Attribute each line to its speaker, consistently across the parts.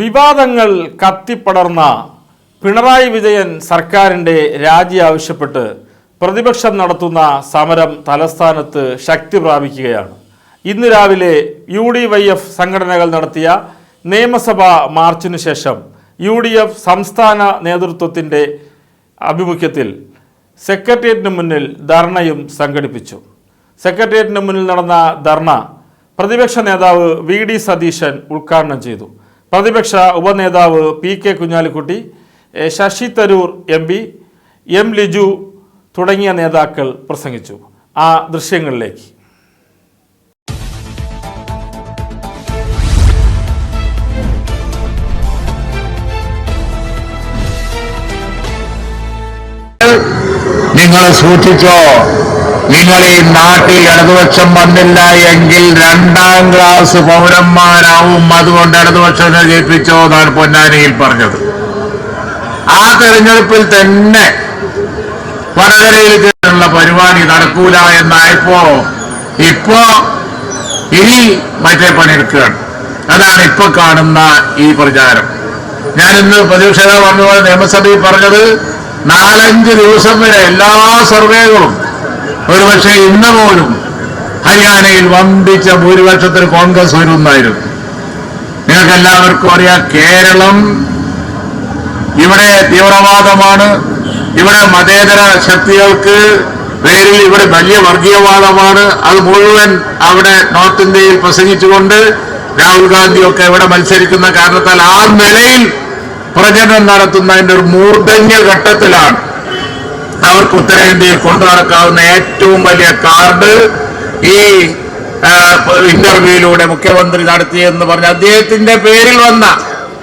Speaker 1: വിവാദങ്ങൾ കത്തിപ്പടർന്ന പിണറായി വിജയൻ സർക്കാരിന്റെ രാജി ആവശ്യപ്പെട്ട് പ്രതിപക്ഷം നടത്തുന്ന സമരം തലസ്ഥാനത്ത് ശക്തി പ്രാപിക്കുകയാണ്. ഇന്ന് രാവിലെ യു ഡി വൈ എഫ് സംഘടനകൾ നടത്തിയ നിയമസഭാ മാർച്ചിനു ശേഷം യു ഡി എഫ് സംസ്ഥാന നേതൃത്വത്തിന്റെ ആഭിമുഖ്യത്തിൽ സെക്രട്ടേറിയറ്റിന് മുന്നിൽ ധർണയും സംഘടിപ്പിച്ചു. സെക്രട്ടേറിയറ്റിന് മുന്നിൽ നടന്ന ധർണ പ്രതിപക്ഷ നേതാവ് വി ഡി സതീശൻ ഉദ്ഘാടനം ചെയ്തു. പ്രതിപക്ഷ ഉപനേതാവ് P K Kunhalikutty Shashi Tharoor M P M Liju തുടങ്ങിയ നേതാക്കൾ പ്രസംഗിച്ചു. ആ ദൃശ്യങ്ങളിലേക്ക്.
Speaker 2: നിങ്ങൾ സൂക്ഷിച്ചോ നിങ്ങൾ ഈ നാട്ടിൽ ഇടതുപക്ഷം വന്നില്ല എങ്കിൽ രണ്ടാം ക്ലാസ് പൗരന്മാരാവും. അതുകൊണ്ട് ഇടതുപക്ഷത്തെ ജയിപ്പിച്ചോ എന്നാണ് പൊന്നാനിയിൽ പറഞ്ഞത്. ആ തെരഞ്ഞെടുപ്പിൽ തന്നെ വടകരയിൽ ചേർന്നുള്ള പരിപാടി നടക്കൂല എന്നായപ്പോ ഇപ്പോ ഇനി മറ്റേ പണിയെടുക്കുകയാണ് അതാണ് ഇപ്പൊ കാണുന്ന ഈ പ്രചാരം. ഞാൻ ഇന്ന് നേതാവ് പറഞ്ഞതുപോലെ നിയമസഭയിൽ പറഞ്ഞത് നാലഞ്ച് ദിവസം വരെ എല്ലാ സർവേകളും. ഒരുപക്ഷെ ഇന്ന് പോലും ഹരിയാനയിൽ വമ്പിച്ച ഭൂരിപക്ഷത്തിന് കോൺഗ്രസ് വരുന്നായിരുന്നു. നിങ്ങൾക്ക് എല്ലാവർക്കും അറിയാം കേരളം ഇവിടെ തീവ്രവാദമാണ്. ഇവിടെ മതേതര ശക്തികൾക്ക് പേരിൽ ഇവിടെ വലിയ വർഗീയവാദമാണ്. അത് മുഴുവൻ അവിടെ നോർത്ത് ഇന്ത്യയിൽ പ്രസംഗിച്ചുകൊണ്ട് രാഹുൽ ഗാന്ധിയൊക്കെ ഇവിടെ മത്സരിക്കുന്ന കാരണത്താൽ ആ നിലയിൽ പ്രചരണം നടത്തുന്നതിന്റെ ഒരു മൂർധന്യ ഘട്ടത്തിലാണ്. അവർക്ക് ഉത്തരേന്ത്യയിൽ കൊണ്ടു നടക്കാവുന്ന ഏറ്റവും വലിയ കാർഡ് ഈ ഇന്റർവ്യൂയിലൂടെ മുഖ്യമന്ത്രി നടത്തിയെന്ന് പറഞ്ഞ അദ്ദേഹത്തിന്റെ പേരിൽ വന്ന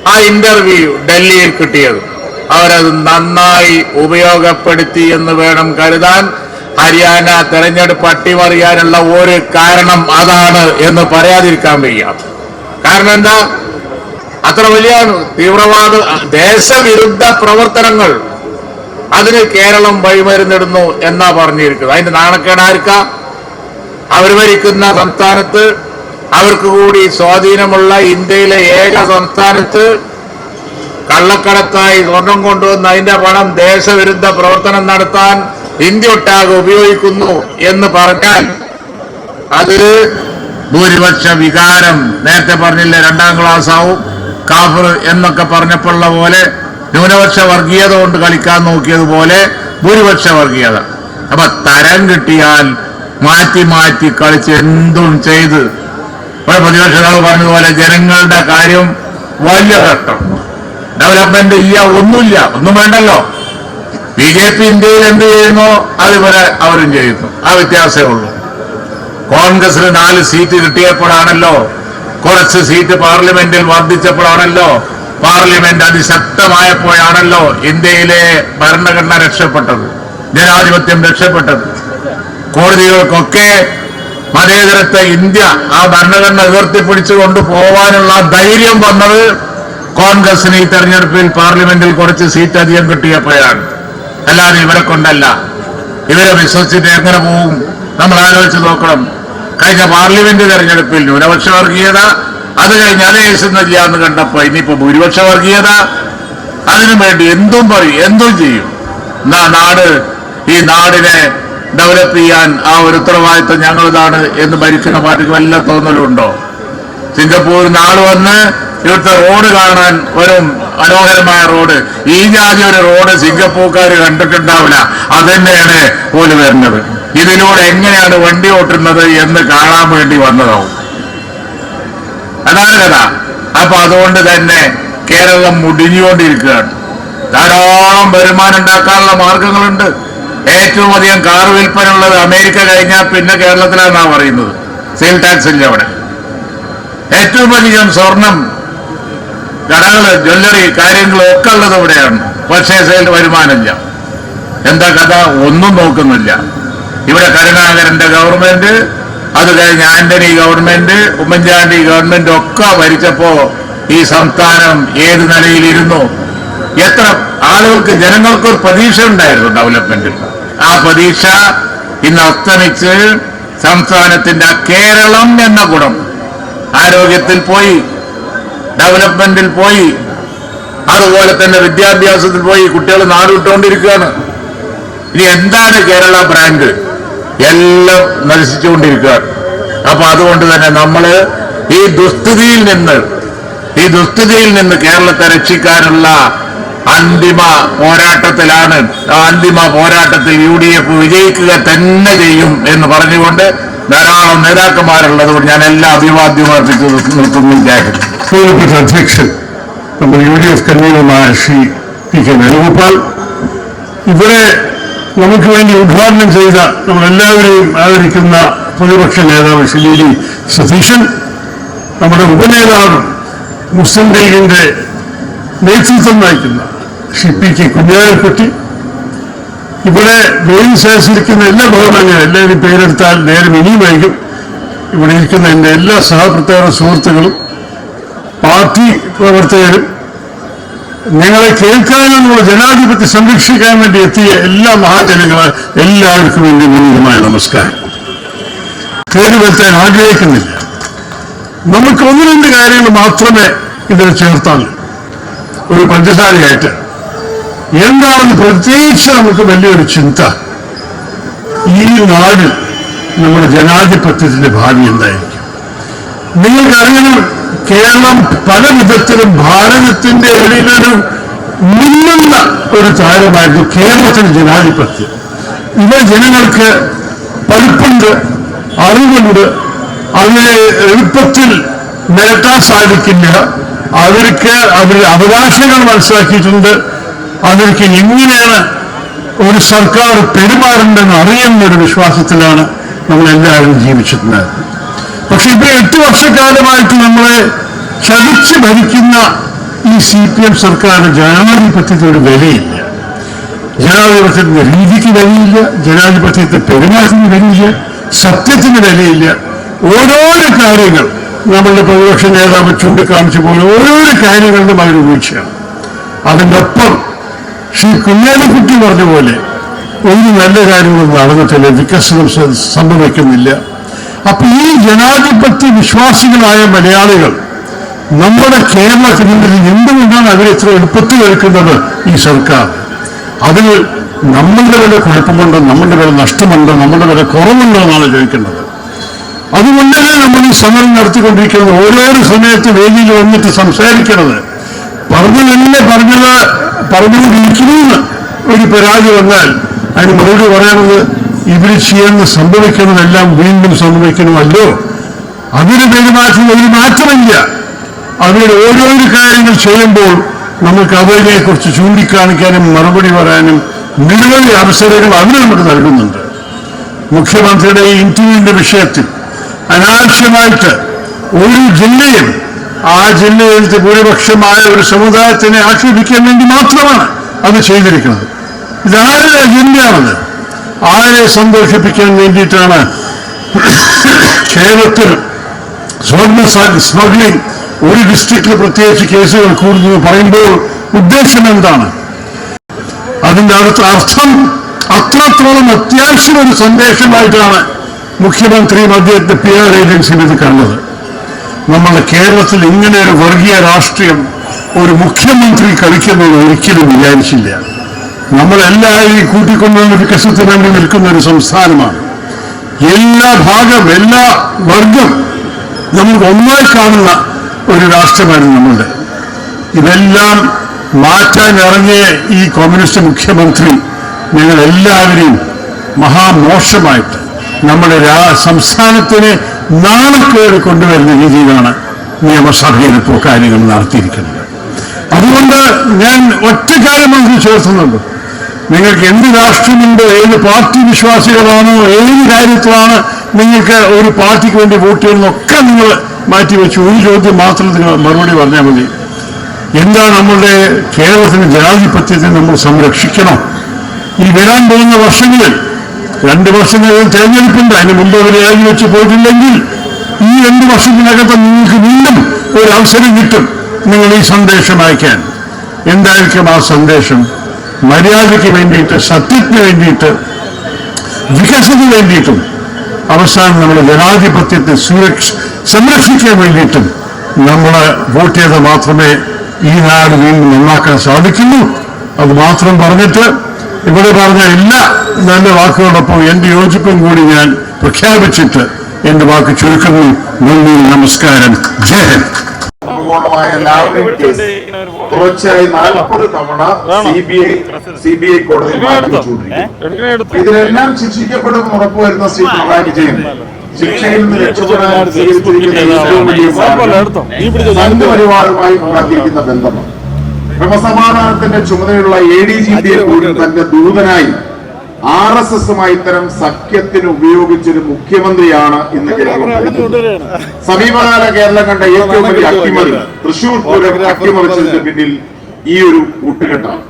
Speaker 2: ആ ഇന്റർവ്യൂ ഡൽഹിയിൽ കിട്ടിയത്. അവരത് നന്നായി ഉപയോഗപ്പെടുത്തി എന്ന് വേണം കരുതാൻ. ഹരിയാന തെരഞ്ഞെടുപ്പ് അട്ടിമറിയാനുള്ള ഒരു കാരണം അതാണ് എന്ന് പറയാതിരിക്കാൻ വയ്യ. കാരണം എന്താ? അത്ര വലിയ തീവ്രവാദ ദേശവിരുദ്ധ പ്രവർത്തനങ്ങൾ. അതിന് കേരളം വഴിമരുന്നിടുന്നു എന്നാ പറഞ്ഞിരിക്കുന്നത്. അതിന്റെ നാണക്കേടായിരിക്ക അവർ ഭരിക്കുന്ന സംസ്ഥാനത്ത് അവർക്ക് കൂടി സ്വാധീനമുള്ള ഇന്ത്യയിലെ ഏക സംസ്ഥാനത്ത് കള്ളക്കടത്തായി സ്വർണം കൊണ്ടുവന്ന് അതിന്റെ പണം ദേശവിരുദ്ധ പ്രവർത്തനം നടത്താൻ ഇന്ത്യ ഒട്ടാകെ ഉപയോഗിക്കുന്നു എന്ന് പറഞ്ഞാൽ അത് ഭൂരിപക്ഷ വികാരം. നേരത്തെ പറഞ്ഞില്ലേ രണ്ടാം ക്ലാസ് ആവും കാഫർ എന്നൊക്കെ പറഞ്ഞപ്പോഴുള്ള പോലെ ന്യൂനപക്ഷ വർഗീയത കൊണ്ട് കളിക്കാൻ നോക്കിയതുപോലെ ഭൂരിപക്ഷ വർഗീയത. അപ്പൊ തരം കിട്ടിയാൽ മാറ്റി മാറ്റി കളിച്ച് എന്തും ചെയ്ത്. ഇവിടെ പ്രതിപക്ഷ നേതാവ് പറഞ്ഞതുപോലെ ജനങ്ങളുടെ കാര്യം വലിയ ഘട്ടം ഡെവലപ്മെന്റ് ഇല്ല ഒന്നുമില്ല ഒന്നും വേണ്ടല്ലോ. ബി ജെ പി ഇന്ത്യയിൽ എന്ത് ചെയ്യുന്നു? അതിവരെ അവരും ചെയ്യുന്നു. ആ വ്യത്യാസമേ ഉള്ളൂ. കോൺഗ്രസിന് നാല് സീറ്റ് കിട്ടിയപ്പോഴാണല്ലോ കുറച്ച് സീറ്റ് പാർലമെന്റിൽ വർദ്ധിച്ചപ്പോഴാണല്ലോ പാർലമെന്റ് അതിശക്തമായപ്പോഴാണല്ലോ ഇന്ത്യയിലെ ഭരണഘടന രക്ഷപ്പെട്ടത് ജനാധിപത്യം രക്ഷപ്പെട്ടത്. കോടതികൾക്കൊക്കെ മതേതരത്തെ ഇന്ത്യ ആ ഭരണഘടന ഉയർത്തിപ്പിടിച്ചു കൊണ്ടുപോവാനുള്ള ധൈര്യം വന്നത് കോൺഗ്രസിന് ഈ തെരഞ്ഞെടുപ്പിൽ പാർലമെന്റിൽ കുറച്ച് സീറ്റ് അധികം കിട്ടിയപ്പോഴാണ്. അല്ലാതെ ഇവരെ കൊണ്ടല്ല. ഇവരെ വിശ്വസിച്ചിട്ട് എങ്ങനെ പോവും? നമ്മൾ ആലോചിച്ച് നോക്കണം. കഴിഞ്ഞ പാർലമെന്റ് തെരഞ്ഞെടുപ്പിൽ ന്യൂനപക്ഷ വർഗീയത അത് കഴിഞ്ഞ് അത് ഏസുന്നില്ല എന്ന് കണ്ടപ്പോ ഇനിയിപ്പോ ഭൂരിപക്ഷ വർഗീയത അതിനു വേണ്ടി എന്തും പറയും എന്തും ചെയ്യും. എന്നാ നാട് ഈ നാടിനെ ഡെവലപ്പ് ചെയ്യാൻ ആ ഒരു ഉത്തരവാദിത്വം ഞങ്ങളിതാണ് എന്ന് ഭരിക്കുന്ന പാർട്ടിക്ക് വല്ല തോന്നലുണ്ടോ നിന്ന് ആൾ വന്ന് ഇവിടുത്തെ റോഡ് കാണാൻ ഒരു മനോഹരമായ റോഡ്. ഈ ജാതി ഒരു റോഡ് സിംഗപ്പൂർക്കാർ കണ്ടിട്ടുണ്ടാവില്ല. അതന്നെയാണ് പോലും വരുന്നത് ഇതിലൂടെ എങ്ങനെയാണ് വണ്ടി ഓട്ടുന്നത് എന്ന് കാണാൻ വേണ്ടി വന്നതാവും. അതാണ് കഥ. അപ്പൊ അതുകൊണ്ട് തന്നെ കേരളം മുടിഞ്ഞുകൊണ്ടിരിക്കുകയാണ്. ധാരാളം വരുമാനം ഉണ്ടാക്കാനുള്ള മാർഗങ്ങളുണ്ട്. ഏറ്റവും അധികം കാർ വിൽപ്പന ഉള്ളത് അമേരിക്ക കഴിഞ്ഞാൽ പിന്നെ കേരളത്തിലാണെന്നാ പറയുന്നത്. സെയിൽ ടാക്സ് ഇല്ല അവിടെ. ഏറ്റവും അധികം സ്വർണം കടകൾ ജ്വല്ലറി കാര്യങ്ങൾ ഒക്കെ ഉള്ളത് ഇവിടെയാണ്. പക്ഷേ സെയിൽ വരുമാനമില്ല. എന്താ കഥ? ഒന്നും നോക്കുന്നില്ല. ഇവിടെ കരുണാകരന്റെ ഗവൺമെന്റ് അത് കഴിഞ്ഞ് ആന്റണി ഗവൺമെന്റ് ഉമ്മൻചാണ്ടി ഗവൺമെന്റ് ഒക്കെ ഭരിച്ചപ്പോ ഈ സംസ്ഥാനം ഏത് നിലയിലിരുന്നു? എത്ര ആളുകൾക്ക് ജനങ്ങൾക്ക് ഒരു പ്രതീക്ഷ ഉണ്ടായിരുന്നു ഡെവലപ്മെന്റിൽ. ആ പ്രതീക്ഷ ഇന്ന് അസ്തമിച്ച് സംസ്ഥാനത്തിന്റെ കേരളം എന്ന ഗുണം ആരോഗ്യത്തിൽ പോയി ഡെവലപ്മെന്റിൽ പോയി അതുപോലെ തന്നെ വിദ്യാഭ്യാസത്തിൽ പോയി കുട്ടികൾ നാടുവിട്ടുകൊണ്ടിരിക്കുകയാണ് ഇനി എന്താണ് കേരള ബ്രാൻഡ്? എല്ലാം നശിച്ചുകൊണ്ടിരിക്കുകയാണ് അപ്പൊ അതുകൊണ്ട് തന്നെ നമ്മൾ ഈ ദുസ്ഥിതിയിൽ നിന്ന് ഈ ദുസ്ഥിതിയിൽ നിന്ന് കേരളത്തെ രക്ഷിക്കാനുള്ള അന്തിമ പോരാട്ടത്തിലാണ് ആ അന്തിമ പോരാട്ടത്തിൽ യു ഡി എഫ് വിജയിക്കുക തന്നെ ചെയ്യും എന്ന് പറഞ്ഞുകൊണ്ട് ധാരാളം നേതാക്കന്മാരുള്ളത് കൊണ്ട് ഞാൻ എല്ലാ അഭിവാദ്യവും അർപ്പിച്ചു നിർത്തുന്നു.
Speaker 3: അധ്യക്ഷൻ നമ്മുടെ യു ഡി എഫ് കൺവീനറുമായ ശ്രീ പി കെ വേണുഗോപാൽ ഇവിടെ നമുക്ക് വേണ്ടി ഉദ്ഘാടനം ചെയ്ത നമ്മളെല്ലാവരെയും ആദരിക്കുന്ന പ്രതിപക്ഷ നേതാവ് ശ്രീ സതീശൻ നമ്മുടെ ഉപനേതാവ് മുസ്ലിം ലീഗിന്റെ നേതൃത്വം നയിക്കുന്ന ശ്രീ പി കെ കുഞ്ഞാലിക്കുട്ടി. ഇവിടെ ജോലി ശേഷിക്കുന്ന എല്ലാ ബഹുമാനങ്ങളും എല്ലാവരും പേരെടുത്താൽ നേരം ഇനിയും വൈകും. ഇവിടെ ഇരിക്കുന്ന എന്റെ എല്ലാ സഹപ്രവർത്തക സുഹൃത്തുക്കളും പാർട്ടി പ്രവർത്തകരും ഞങ്ങളെ കേൾക്കാനും നമ്മുടെ ജനാധിപത്യം സംരക്ഷിക്കാൻ വേണ്ടി എത്തിയ എല്ലാ മഹാജനങ്ങളെ എല്ലാവർക്കും എന്റെ മുന്നിലുമായ നമസ്കാരം. പേര് വരുത്താൻ ആഗ്രഹിക്കുന്നില്ല. നമുക്ക് ഒന്ന് രണ്ട് കാര്യങ്ങൾ മാത്രമേ ഇതിൽ ചേർത്താൽ ഒരു പഞ്ചസാരയായിട്ട്. എന്താണെന്ന് പ്രത്യേകിച്ച് നമുക്ക് വലിയൊരു ചിന്ത. ഈ നാട് നമ്മുടെ ജനാധിപത്യത്തിന്റെ ഭാവി എന്തായിരിക്കും? നിങ്ങൾക്കറിയണം കേരളം പല വിധത്തിലും ഭാരതത്തിന്റെ ഇടയിലൊരു മിന്നുന്ന ഒരു താരമായിരുന്നു കേരളത്തിന് ജനാധിപത്യം. ഇവ ജനങ്ങൾക്ക് പഠിപ്പുണ്ട് അറിവുണ്ട്. അവരെ എളുപ്പത്തിൽ നിരത്താൻ സാധിക്കില്ല. അവർക്ക് അവരുടെ അവകാശങ്ങൾ മനസ്സിലാക്കിയിട്ടുണ്ട്. അവർക്ക് എങ്ങനെയാണ് ഒരു സർക്കാർ പെരുമാറേണ്ടെന്ന് അറിയുന്ന ഒരു വിശ്വാസത്തിലാണ് നമ്മളെല്ലാവരും ജീവിച്ചിട്ടുണ്ടായിരുന്നത് പക്ഷെ ഇപ്പൊ എട്ട് വർഷക്കാലമായിട്ട് നമ്മളെ ചതിച്ച് ഭരിക്കുന്ന ഈ സി പി എം സർക്കാരിന് ജനാധിപത്യത്തിന് ഒരു വിലയില്ല. ജനാധിപത്യത്തിന്റെ രീതിക്ക് വിലയില്ല ജനാധിപത്യത്തെ പെരുമാറ്റത്തിന് വിലയില്ല സത്യത്തിന് വിലയില്ല. ഓരോരോ കാര്യങ്ങൾ നമ്മളുടെ പ്രതിപക്ഷ നേതാവ് ചൂണ്ടിക്കാണിച്ച പോലെ ഓരോരോ കാര്യങ്ങളിലും അവർ വീഴ്ചയാണ് അതിന്റെ ഒപ്പം ശ്രീ കുഞ്ഞാലിക്കുട്ടി പറഞ്ഞ പോലെ ഒരു നല്ല കാര്യങ്ങളും നടന്നിട്ടില്ല വികസനം സംഭവിക്കുന്നില്ല. അപ്പൊ ഈ ജനാധിപത്യ വിശ്വാസികളായ മലയാളികൾ നമ്മുടെ കേരളത്തിൽ എന്തുകൊണ്ടാണ് അവരെ ഇത്ര എളുപ്പത്തിൽ എടുക്കുന്നത് ഈ സർക്കാർ? അതിൽ നമ്മളുടെ വില കുഴപ്പമുണ്ടോ? നമ്മളുടെ വില നഷ്ടമുണ്ടോ? നമ്മളുടെ വില കുറവുണ്ടോ എന്നാണ് ചോദിക്കേണ്ടത്. അതുകൊണ്ടല്ലേ നമ്മൾ ഈ സമരം നടത്തിക്കൊണ്ടിരിക്കുന്നത്? ഓരോരോ സമയത്ത് വേദിയിൽ വന്നിട്ട് സംസാരിക്കുന്നത് പറഞ്ഞതല്ലേ പറഞ്ഞത് പറഞ്ഞുകൊണ്ടിരിക്കുന്നു. ഒരു പരാതി വന്നാൽ അതിന് മറുപടി പറയണത് ഇവർ ചെയ്യുന്ന സംഭവിക്കുന്നതെല്ലാം വീണ്ടും സംഭവിക്കണമല്ലോ അതിന് പെരുമാറ്റം ഒരു മാറ്റമില്ല. അവരുടെ ഓരോരോ കാര്യങ്ങൾ ചെയ്യുമ്പോൾ നമുക്ക് അവരെ കുറിച്ച് ചൂണ്ടിക്കാണിക്കാനും മറുപടി പറയാനും നിരവധി അവസരങ്ങൾ അവർ നമുക്ക് നൽകുന്നുണ്ട്. മുഖ്യമന്ത്രിയുടെ ഈ ഇന്റർവ്യൂവിന്റെ വിഷയത്തിൽ അനാവശ്യമായിട്ട് ഒരു ജില്ലയും ആ ജില്ലയിലത്തെ ഭൂരിപക്ഷമായ ഒരു സമുദായത്തിനെ ആക്ഷേപിക്കാൻ വേണ്ടി മാത്രമാണ് അത് ചെയ്തിരിക്കുന്നത്. ഇതാരുടെ അജണ്ടയാണത്? ആരെ സന്തോഷിപ്പിക്കാൻ വേണ്ടിയിട്ടാണ് കേരളത്തിൽ സ്വർണ സ്മഗ്ലിംഗ് ഒരു ഡിസ്ട്രിക്റ്റിൽ പ്രത്യേകിച്ച് കേസുകൾ കൂടുന്നു പറയുമ്പോൾ ഉദ്ദേശം എന്താണ്? അതിന്റെ അടുത്ത അർത്ഥം അത്രത്തോളം അത്യാവശ്യം ഒരു സന്ദേശമായിട്ടാണ് മുഖ്യമന്ത്രിയും അദ്ദേഹത്തെ പി ആർ ഏജൻസിയും ഇത് കണ്ടത്. നമ്മുടെ കേരളത്തിൽ ഇങ്ങനെ ഒരു വർഗീയ രാഷ്ട്രീയം ഒരു മുഖ്യമന്ത്രി കളിക്കുന്നത് ഒരിക്കലും വിചാരിച്ചില്ല. നമ്മളെല്ലാവരെയും കൂട്ടിക്കൊണ്ടുവന്ന വികസനത്തിന് വേണ്ടി നിൽക്കുന്ന ഒരു സംസ്ഥാനമാണ്. എല്ലാ ഭാഗം എല്ലാ വർഗം നമുക്ക് ഒന്നായി കാണുന്ന ഒരു രാഷ്ട്രമായിരുന്നു നമ്മളുടെ. ഇതെല്ലാം മാറ്റാൻ ഇറങ്ങിയ ഈ കമ്മ്യൂണിസ്റ്റ് മുഖ്യമന്ത്രി ഞങ്ങൾ എല്ലാവരെയും മഹാമോശമായിട്ട് നമ്മുടെ സംസ്ഥാനത്തിന് നാണക്കേട് കൊണ്ടുവരുന്ന രീതിയിലാണ് നിയമസഭയിൽ ഇപ്പോൾ കാര്യങ്ങൾ നടത്തിയിരിക്കുന്നത്. അതുകൊണ്ട് ഞാൻ ഒറ്റ കാര്യം മനസ്സിൽ ചേർത്തുന്നുണ്ട് നിങ്ങൾക്ക് എന്ത് രാഷ്ട്രീയമുണ്ട് ഏത് പാർട്ടി വിശ്വാസികളാണോ ഏത് കാര്യത്തിലാണ് നിങ്ങൾക്ക് ഒരു പാർട്ടിക്ക് വേണ്ടി വോട്ട് ചെയ്യുന്നതൊക്കെ നിങ്ങൾ മാറ്റിവെച്ചു. ഒരു ചോദ്യം മാത്രം നിങ്ങൾ മറുപടി പറഞ്ഞാൽ മതി. എന്താണ് നമ്മളുടെ കേരളത്തിന്റെ ജനാധിപത്യത്തെ നമ്മൾ സംരക്ഷിക്കണം? ഈ വരാൻ പോകുന്ന വർഷങ്ങളിൽ രണ്ട് വർഷങ്ങളിൽ തെരഞ്ഞെടുപ്പുണ്ട്. അതിന് മുമ്പ് അവർ രാജിവെച്ച് പോയിട്ടില്ലെങ്കിൽ ഈ രണ്ട് വർഷത്തിനകത്ത് നിങ്ങൾക്ക് വീണ്ടും ഒരു അവസരം കിട്ടും. നിങ്ങൾ ഈ സന്ദേശം അയക്കാൻ എന്തായിരിക്കും ആ സന്ദേശം? മര്യാദയ്ക്ക് വേണ്ടിയിട്ട് സത്യത്തിന് വേണ്ടിയിട്ട് വികസനത്തിന് വേണ്ടിയിട്ടും അവസാനം നമ്മുടെ ജനാധിപത്യത്തെ സുരക്ഷ സംരക്ഷിക്കാൻ വേണ്ടിയിട്ടും നമ്മൾ വോട്ട് ചെയ്ത് മാത്രമേ ഈ നാട് വീണ്ടും നന്നാക്കാൻ സാധിക്കുന്നു അത് മാത്രം പറഞ്ഞിട്ട് ഇവിടെ പറഞ്ഞ എല്ലാ നല്ല വാക്കുകളോടൊപ്പം എന്റെ യോജിപ്പും കൂടി ഞാൻ പ്രഖ്യാപിച്ചിട്ട് എന്റെ വാക്ക് ചുരുക്കുന്നു. നന്ദി നമസ്കാരം. ജയ് ഹിന്ദ്.
Speaker 4: പൂർണമായ ലാവ്ലിൻ കേസ് തുടർച്ചയായി നാൽപ്പത് തവണ C B I C B I കോടതി ഇതിനെല്ലാം ഇതിലെല്ലാം ശിക്ഷിക്കപ്പെടുമെന്ന് ഉറപ്പുവരുന്ന ശ്രീ പിണറായി വിജയൻ. ശിക്ഷയിൽ നിന്ന് രക്ഷപ്പെടാൻ സ്വീകരിച്ചിരിക്കുന്ന ഏറ്റവും വലിയ സംഘപരിവാറുമായി ഉണ്ടാക്കിയിരിക്കുന്ന ബന്ധമാണ്. ക്രമസമാധാനത്തിന്റെ ചുമതലയുള്ള എ ഡി ജി പിയെ കൂടി തന്റെ ദൂതനായി ആർ എസ് എസുമായി ഇത്തരം സഖ്യത്തിന് ഉപയോഗിച്ചൊരു മുഖ്യമന്ത്രിയാണ് ഇന്ന്. സമീപകാല കേരളം കണ്ട ഏറ്റവും വലിയ അട്ടിമറി. തൃശൂർ പൂരം അട്ടിമറിച്ചതിന് പിന്നിൽ ഈ ഒരു കൂട്ടുകെട്ടാണ്.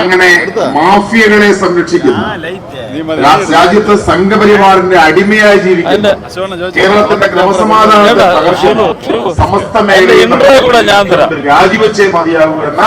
Speaker 4: അങ്ങനെ മാഫിയകളെ സംരക്ഷിക്കുന്നു. രാജ്യത്ത് സംഘപരിവാറിന്റെ അടിമയായി ജീവിക്കുന്നു. കേരളത്തിന്റെ ക്രമസമാധാനത്തെ സമസ്ത മേഖലയിൽ രാജിവെച്ചേ മതിയാകൂ എന്ന